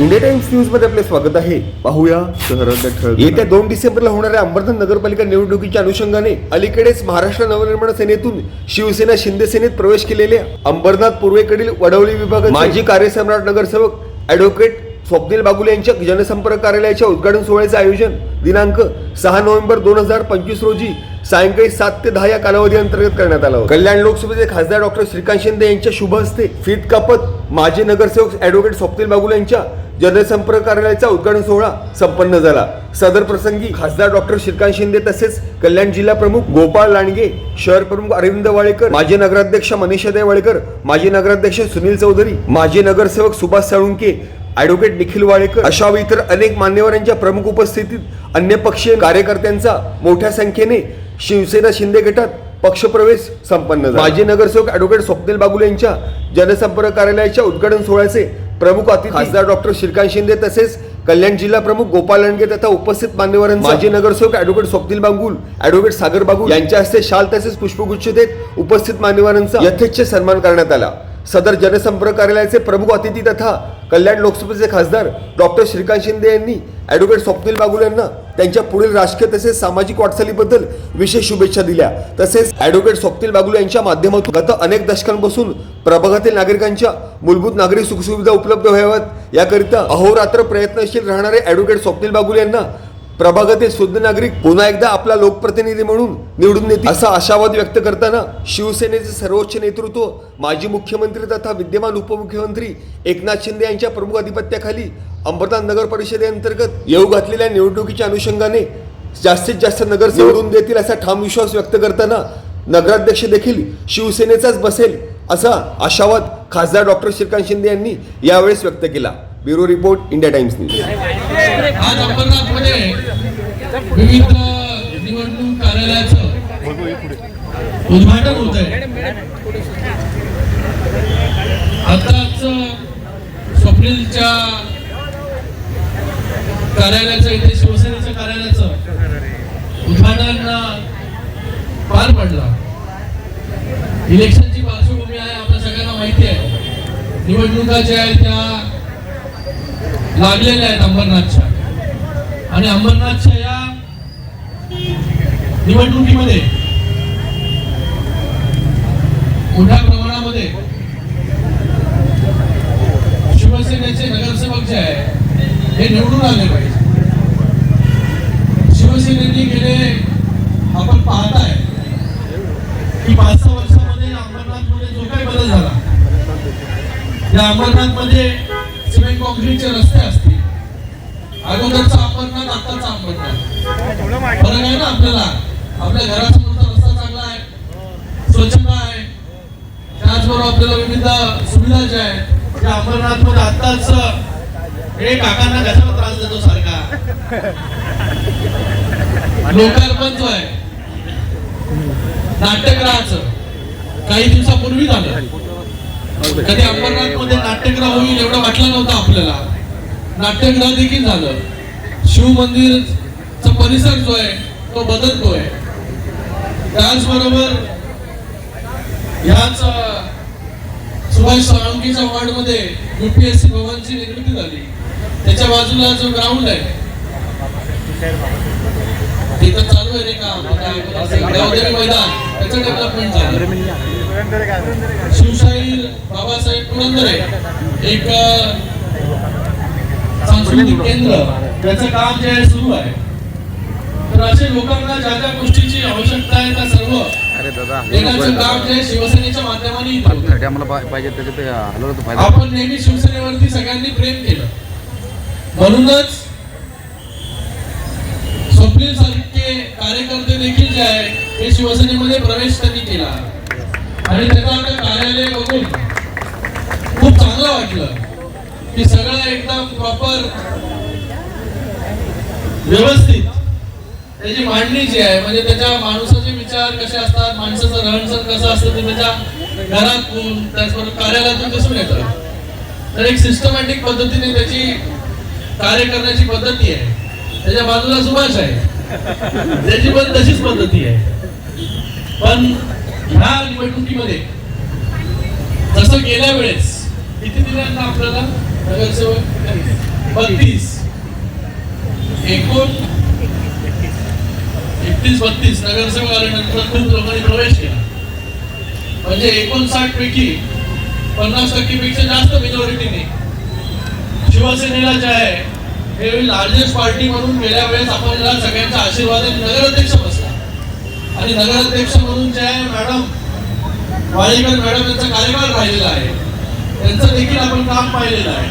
India times न्यूजमध्ये आपले स्वागत आहे. पाहूया शहरातल्या येत्या दोन डिसेंबरला होणाऱ्या अंबरनाथ नगरपालिका निवडणुकीच्या अनुषंगाने अलीकडेच महाराष्ट्र नवनिर्माण सेनेतून शिवसेना शिंदे सेनेत प्रवेश केलेल्या अंबरनाथ पूर्वेकडील वडवली विभागात माजी कार्यसम्राट नगरसेवक ॲडव्होकेट स्वप्नील बागुले यांच्या जनसंपर्क कार्यालयाच्या उद्घाटन सोहळ्याचे आयोजन दिनांक सहा नोव्हेंबर दोन हजार पंचवीस रोजी सायंकाळी सात ते दहा या कालावधी अंतर्गत करण्यात आला होता. कल्याण लोकसभेचे खासदार डॉक्टर श्रीकांत शिंदे यांच्या शुभ हस्ते फीत कापत माजी नगरसेवक ऍडव्होकेट स्वप्नील बागुल यांच्या जनसंपर्क कार्यालयाचा उद्घाटन सोहळा संपन्न झाला सदर प्रसंगी खासदार डॉक्टर श्रीकांत शिंदे तसेच कल्याण जिल्हा प्रमुख गोपाळ लांडगे शहर प्रमुख अरविंद वाळेकर माजी नगराध्यक्ष मनीषादेव वाळेकर माजी नगराध्यक्ष सुनील चौधरी माजी नगरसेवक सुभाष साळुंके ॲडव्होकेट निखिल वाळेकर अशा इतर अनेक मान्यवरांच्या प्रमुख उपस्थितीत अन्य पक्षीय कार्यकर्त्यांचा मोठ्या संख्येने शिवसेना शिंदे गटात पक्षप्रवेश संपन्न झाला. माजी नगरसेवक ॲडव्होकेट स्वप्नील बागुले यांच्या जनसंपर्क कार्यालयाच्या उद्घाटन सोहळ्याचे प्रमुख अतिथी खासदार डॉक्टर श्रीकांत शिंदे तसेच कल्याण जिल्हा प्रमुख गोपाळ लांडगे तथा उपस्थित मान्यवरांचा माजी नगरसेवक ॲडव्होकेट स्वप्नील बांगुल ॲडव्होकेट सागर बागुल यांच्या हस्ते शाल तसेच पुष्पगुच्छ देत उपस्थित मान्यवरांचा यथेच्छ सन्मान करण्यात आला. सदर जनसंपर्क कार्यालयाचे प्रमुख अतिथी तथा कल्याण लोकसभेचे खासदार डॉक्टर श्रीकांत शिंदे यांनी ॲडव्होकेट स्वप्नील बागुल यांना त्यांच्या पुढील राजकीय तसेच सामाजिक वाटचालीबद्दल विशेष शुभेच्छा दिल्या. तसेच ॲडव्होकेट स्वप्तील बागुल यांच्या माध्यमातून गत अनेक दशकांपासून प्रभागातील नागरिकांच्या मूलभूत नागरिक सुखसुविधा उपलब्ध व्हाव्यात. याकरिता अहोरात्र प्रयत्नशील राहणारे ॲडव्होकेट स्वप्नील बागुल यांना प्रभागातील शुद्ध नागरिक पुन्हा एकदा आपला लोकप्रतिनिधी म्हणून निवडून येतील असा आशावाद व्यक्त करताना शिवसेनेचे सर्वोच्च नेतृत्व माजी मुख्यमंत्री तथा विद्यमान उपमुख्यमंत्री एकनाथ शिंदे यांच्या प्रमुख अधिपत्याखाली अंबरनाथ नगर परिषदेअंतर्गत येऊ घातलेल्या निवडणुकीच्या अनुषंगाने जास्तीत जास्त नगर निवडून देतील असा ठाम विश्वास व्यक्त करताना नगराध्यक्ष देखील शिवसेनेचाच बसेल असा आशावाद खासदार डॉक्टर श्रीकांत शिंदे यांनी यावेळेस व्यक्त केला. Bureau report India Times news. आज अंबरनाथमध्ये विविध निवडणूक कार्यालयाचं उद्घाटन होत आहे आताच स्वप्नीलच्या कार्यालयाचं इथे शिवसेनेच्या कार्यालयाचं उद्घाटन पार पडलं. इलेक्शनची पार्श्वभूमी आहे आपल्या सगळ्यांना माहिती आहे. निवडणुका ज्या आहेत त्या लागलेल्या आहेत अंबरनाथच्या. आणि अंबरनाथच्या या निवडणुकीमध्ये मोठ्या प्रमाणामध्ये शिवसेनेचे नगरसेवक जे आहे हे निवडून आले पाहिजे. दिशेने गेले आपण पाहताय. की पाच सहा वर्षामध्ये अंबरनाथमध्ये जो काही बदल झाला या अंबरनाथमध्ये सिमेंट कॉन्क्रीटचे रस्ते असतील. अगोदरचा अंबरनाथ आत्ताचा अंबरनाथ फरक आहे ना आपल्याला? आपल्या घरासमोरचा रस्ता चांगला आहे स्वच्छता आहे. त्याचबरोबर आपल्याला विविध सुविधा ज्या आहेत त्या अंबरनाथ आत्ताच हे काकांना कशाला त्रास देतो सारखा? लोकार्पण जो आहे नाट्यगृहाचं काही दिवसापूर्वी झालं. कधी अंबरनाथमध्ये नाट्यगृह होईल एवढं वाटलं नव्हतं आपल्याला. नाट्यगृह देखील झालं. शिव मंदिरचा परिसर जो आहे तो बदलतोय. त्याचबरोबर ह्याच सुभाष साळुंकीच्या वॉर्डमध्ये युपीएससी भवनची निर्मिती झाली. त्याच्या बाजूला जो ग्राउंड आहे तिथं चालू आहे रे काम. मैदान त्याचं डेव्हलपमेंट झालं. शिवशाहीर बाबासाहेब पुरंदरे एक सांस्कृतिक केंद्र. त्याचं काम जे आहे सुरू आहे. तर असे लोकांना ज्या ज्या गोष्टीची आवश्यकता आहे त्या सर्व शिवसेनेच्या माध्यमाने आपण नेहमी शिवसेनेवरती सगळ्यांनी प्रेम केलं. म्हणूनच स्वप्नील सारखे कार्यकर्ते देखील जे आहे हे शिवसेनेमध्ये प्रवेश त्यांनी केला. आणि त्याचा आता कार्यालय बघून खूप चांगलं वाटलं की सगळं एकदम प्रॉपर व्यवस्थित. त्याची मांडणी जी आहे म्हणजे त्याच्या माणसाचे विचार कसे असतात माणसाचं रहनसहन कसं असतं ते त्याच्या घरातून त्याचबरोबर कार्यालयातून दिसून येतं. तर एक सिस्टमॅटिक पद्धतीने त्याची कार्य करण्याची पद्धती आहे. त्याच्या बाजूला सुभाष आहे. त्याची पण तशीच पद्धती आहे. पण ह्या निवडणुकीमध्ये जसं गेल्या वेळेस किती दिल्यांना आपल्याला नगरसेवक बत्तीस. एकूण एकतीस बत्तीस नगरसेवक आल्यानंतर खूप लोकांनी प्रवेश केला. म्हणजे एकोणसाठ पैकी पन्नास टक्केपेक्षा जास्त मेजॉरिटीने शिवसेनेला जे आहे हे लार्जेस्ट पार्टी म्हणून गेल्या वेळेस आपण सगळ्यांचा आशीर्वाद नगराध्यक्ष बसला. आणि नगराध्यक्ष म्हणून जे आहे मॅडम वाळीकर मॅडम यांचा कार्यकाळ राहिलेला आहे. त्यांचं देखील आपण काम पाहिलेलं आहे.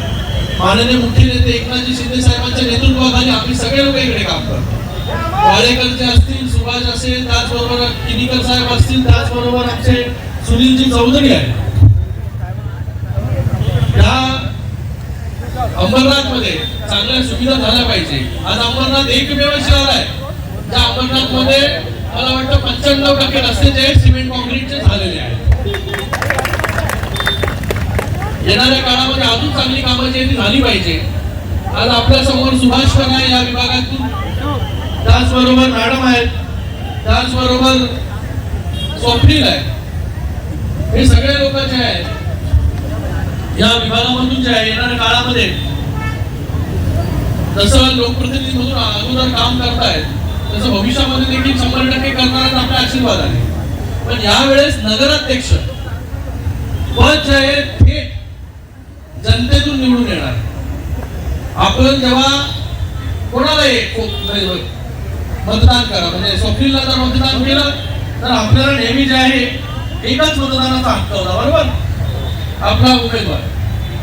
माननीय मुख्य नेते एकनाथजी शिंदे साहेबांच्या नेतृत्वाखाली आम्ही सगळे लोक इकडे काम करतो वाळेकरचे असतील सुभाष असेल त्याचबरोबर किनीकर साहेब असतील त्याचबरोबर आमचे सुनीलजी चौधरी आहेत या अंबरनाथमध्ये चांगल्या सुविधा झाल्या पाहिजे. आज अंबरनाथ एकमेव शहर आहे. त्या अंबरनाथमध्ये मला वाटतं पंच्याण्णव टक्के रस्ते जे आहेत सिमेंट कॉन्क्रीटचे झालेले आहेत. येणाऱ्या काळामध्ये अजून चांगली कामं जी आहेत झाली पाहिजे. आज आपल्यासमोर सुभाष पण आहे या विभागातून. त्याचबरोबर मॅडम आहेत. त्याचबरोबर स्वप्नील आहे. हे सगळे लोक जे आहेत या विभागामधून जे आहे येणाऱ्या काळामध्ये जसं लोकप्रतिनिधी म्हणून अगोदर काम करतायत तसं भविष्यामध्ये देखील शंभर टक्के करणार आपला आशीर्वाद आहे पण यावेळेस नगराध्यक्ष पद जे आहे थेट जनतेतून निवडून येणार आपण जेव्हा कोणाला एक म्हणजे मतदान करा म्हणजे स्वप्नीलला जर मतदान केलं तर आपल्याला नेहमी जे आहे एकच मतदानाचा हक्क होता बरोबर? आपला उमेदवार.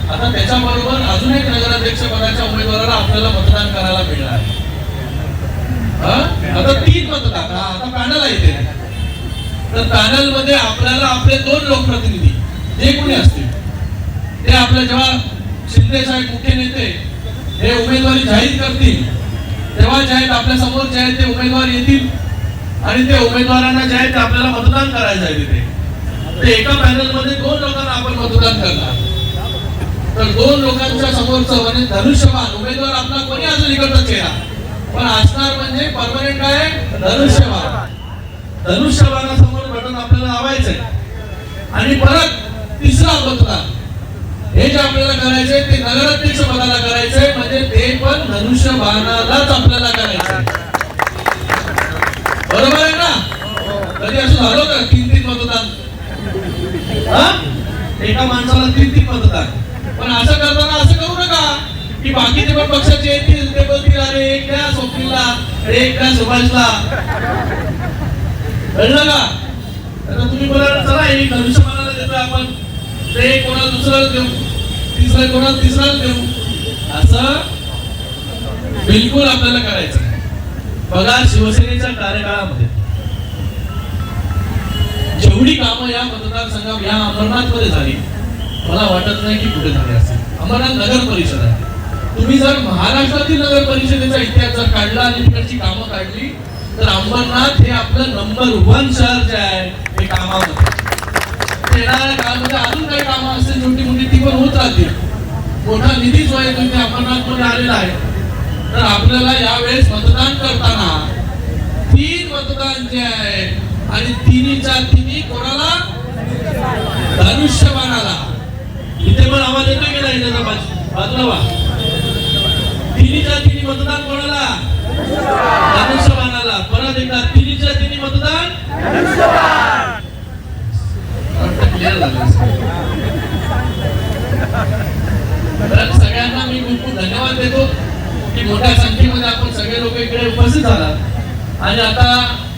आता त्याच्याबरोबर अजून एक नगराध्यक्ष पदाच्या उमेदवाराला आपल्याला मतदान करायला मिळणार. हं? आता तीन मतदान. आता पॅनल आहे ते. तर पॅनलमध्ये आपल्याला आपले दोन लोकप्रतिनिधी जे कोणी असतील? ते आपल्या जेव्हा शिंदे साहेब मुख्य नेते हे उमेदवारी जाहीर करतील तेव्हा जे आहेत आपल्यासमोर जे आहेत ते उमेदवार येतील आणि ते उमेदवारांना जे आहे ते आपल्याला मतदान करायचं आहे तिथे ते एका पॅनलमध्ये दोन लोकांना आपण मतदान करणार. तर दोन लोकांच्या समोरचं म्हणजे धनुष्यबाण उमेदवार आपला कोणी अजून इकडचा चेहरा? पण असणार म्हणजे परमनंट आहे धनुष्यबाण धनुष्यबाणासमोर बटन आपल्याला लावायचंय. आणि परत तिसरा मतदान हे जे आपल्याला करायचंय ते नगराध्यक्ष पदाला करायचंय. म्हणजे ते पण धनुष्यबाणालाच आपल्याला करायचंय. बरोबर आहे ना? कधी असं झालं का? तीन तीन मतदान? हा? एका माणसाला तीन तीन मतदान. पण असं करताना असं करू नका की बाकीचे पण पक्षाचे येतील ते बोलतील अरे एकट्या स्वप्नीला अरे एकट्या सुभाषला. कळलं का? आता तुम्ही बोला चला एक धनुष्यबाणाला देतो आपण. ते कोणाला दुसऱ्याला देऊ? तिसरा कोणाला तिसराच देऊ? असं बिलकुल आपल्याला करायचं बघा शिवसेनेच्या कार्यकाळामध्ये. जेवढी कामं या मतदारसंघात या अमरनाथमध्ये झाली मला वाटत नाही की कुठे झाले असेल आम्हाला नगर परिषद आहे. तुम्ही जर महाराष्ट्रातील नगर परिषदेचा इतिहास जर काढला आणि तिकडची कामं काढली तर अंबरनाथ हे आपलं नंबर वन शहर जे आहे हे कामामध्ये. येणाऱ्या काळामध्ये अजून काही कामं असतील छोटी मोठी ती पण होत राहतील. मोठा निधी जो आहे तो इथे अंबरनाथमध्ये आलेला आहे. तर आपल्याला यावेळेस मतदान करताना तीन मतदान जे आहे आणि तिन्हीच्या तिन्ही कोणाला धनुष्यबाणाला इथे पण आवाज येतो की नाही त्याचा बाजू- बाजूला वा. तिन्हीच्या तिन्ही मतदान कोणाला? धनुष्यबाणाला. परत एकदा तिन्हीच्या तिन्ही मतदान? तर सगळ्यांना मी खूप खूप धन्यवाद देतो की मोठ्या संख्येमध्ये आपण सगळे लोक इकडे उपस्थित झाला आणि आता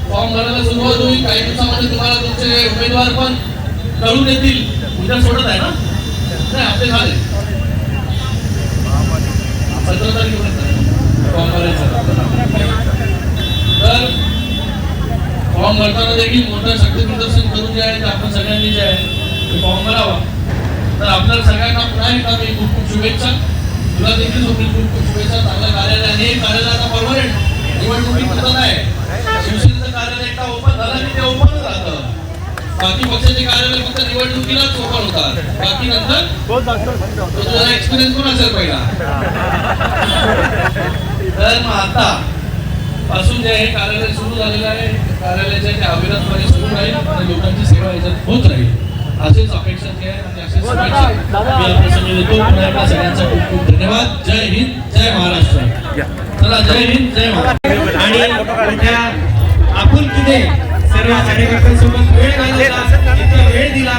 फॉर्म भरायला सुरुवात होईल. काही दिवसामध्ये तुम्हाला तुमचे उमेदवार पण कळून येतील. उद्या सोडत आहे ना? नाही आपले झाले. सतरा तारखेपर्यंत फॉर्म भरायचं तर फॉर्म भरताना देखील मोठं शक्ती प्रदर्शन करून जे आहे ते आपण सगळ्यांनी जे आहे ते फॉर्म भरावा. तर आपल्याला सगळ्यांना पुन्हा एकदा मी खूप खूप शुभेच्छा. तुला देखील खूप खूप खूप शुभेच्छा. चांगल्या कार्यालय आणि हे कार्यालय आता परमनंट निवडणुकीत नाही. शिवसेनेचं कार्यालय एकदा ओपन झालं की ते ओपनच राहतं बाकी पक्षाचे कार्यालय फक्त निवडणुकीलाच असतात. बाकी नंतर तुझा एक्सपिरियन्स पण असेल पहिला. तर मग आता पासून जे हे कार्यालय सुरू झालेलं आहे. कार्यालयाच्या ते अविरतपणे सुरू राहील आणि लोकांची सेवा याच्यात होत राहील. असेच अपेक्षा जे आहे आणि असेच शुभेच्छा मी प्रसंगी देतो. पुन्हा एकदा सगळ्यांचा खूप खूप धन्यवाद. जय हिंद जय महाराष्ट्र. चला जय हिंद जय महाराष्ट्र. आणि आपण आपुलकीने सर्व कार्यकर्त्यांसोबत वेळ घालवला. इतका वेळ दिला.